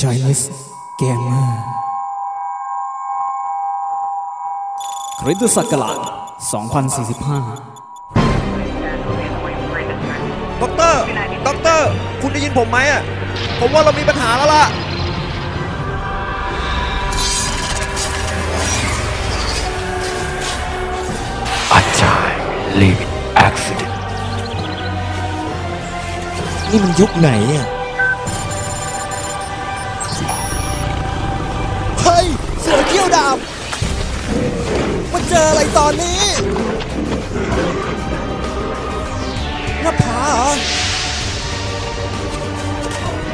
Chinese Gamer คริสตศักราช2045 ด็อกเตอร์ ด็อกเตอร์ คุณได้ยินผมไหมอะ ผมว่าเรามีปัญหาแล้วล่ะ A child living accident. นี่มันยุคไหนเนี่ เจออะไรตอนนี้หน้าผาเหรอ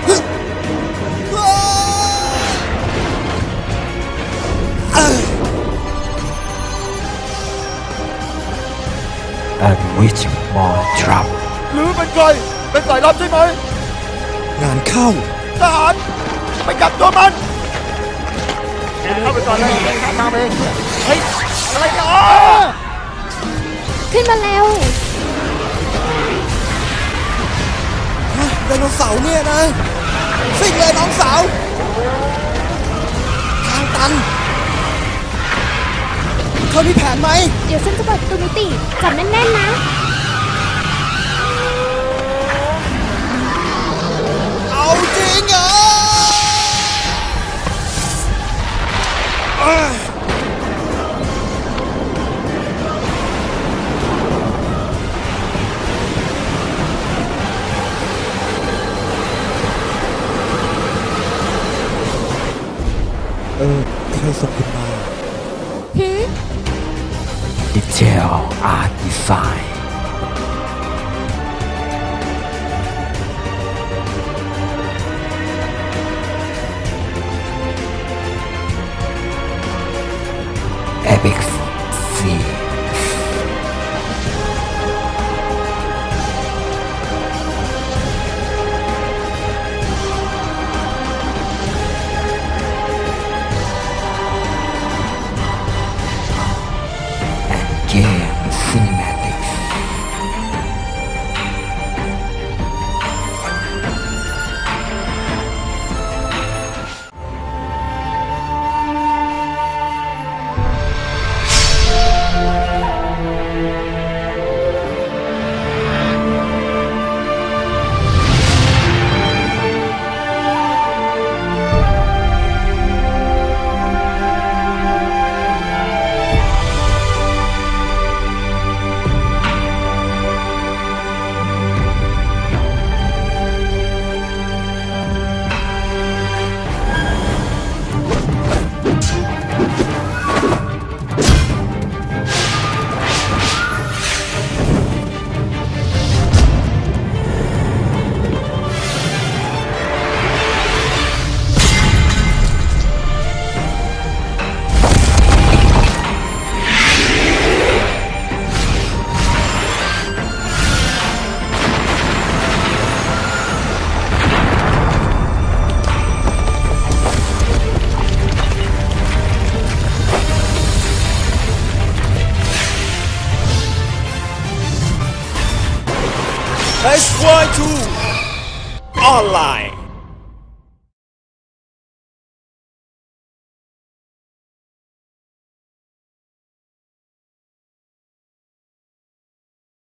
ฮึว้าเอ้ย and reaching more trouble. หรือเป็นใคร เป็นสายลับใช่ไหม งานเข้าทหารไปจับตัวมัน เข้าไปก่อนเลยตามเองเฮ้ยอะไรเนี่ยอ๋อขึ้นมาเร็วไดโนเสาร์เนี่ยนะสิ่งเลยน้องสาวทางตันเธอมีแผนไหม เดี๋ยวฉันจะเปิดประตูมิติจับแน่นๆนะ ออ ใครส่งคุณมา หืม Detail art design. Epic scene. and Let's online